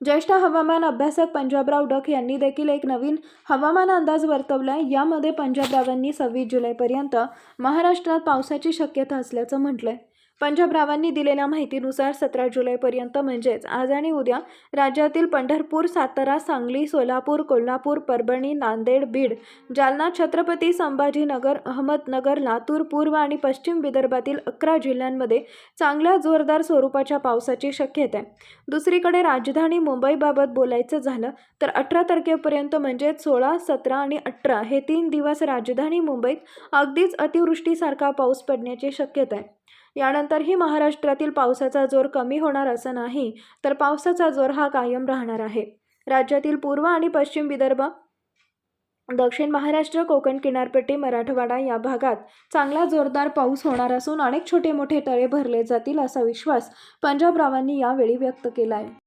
ज्येष्ठ हवामान अभ्यासक पंजाबराव डक यांनी देखील एक नवीन हवामान अंदाज वर्तवलाय. यामध्ये पंजाबरावांनी सव्वीस जुलैपर्यंत महाराष्ट्रात पावसाची शक्यता असल्याचं म्हटलंय. पंजाबरावांनी दिलेल्या माहितीनुसार सतरा जुलैपर्यंत म्हणजेच आज आणि उद्या राज्यातील पंढरपूर सातारा सांगली सोलापूर कोल्हापूर परभणी नांदेड बीड जालना छत्रपती संभाजीनगर अहमदनगर लातूर पूर्व आणि पश्चिम विदर्भातील अकरा जिल्ह्यांमध्ये चांगल्या जोरदार स्वरूपाच्या पावसाची शक्यता आहे. दुसरीकडे राजधानी मुंबईबाबत बोलायचं झालं तर अठरा तारखेपर्यंत म्हणजेच सोळा सतरा आणि अठरा हे तीन दिवस राजधानी मुंबईत अगदीच अतिवृष्टीसारखा पाऊस पडण्याची शक्यता आहे. यानंतरही महाराष्ट्रातील पावसाचा जोर कमी होणार असं नाही तर पावसाचा जोर हा कायम राहणार आहे. राज्यातील पूर्व आणि पश्चिम विदर्भ दक्षिण महाराष्ट्र कोकण किनारपट्टी मराठवाडा या भागात चांगला जोरदार पाऊस होणार असून अनेक छोटे मोठे तळे भरले जातील असा विश्वास पंजाबरावांनी यावेळी व्यक्त केला आहे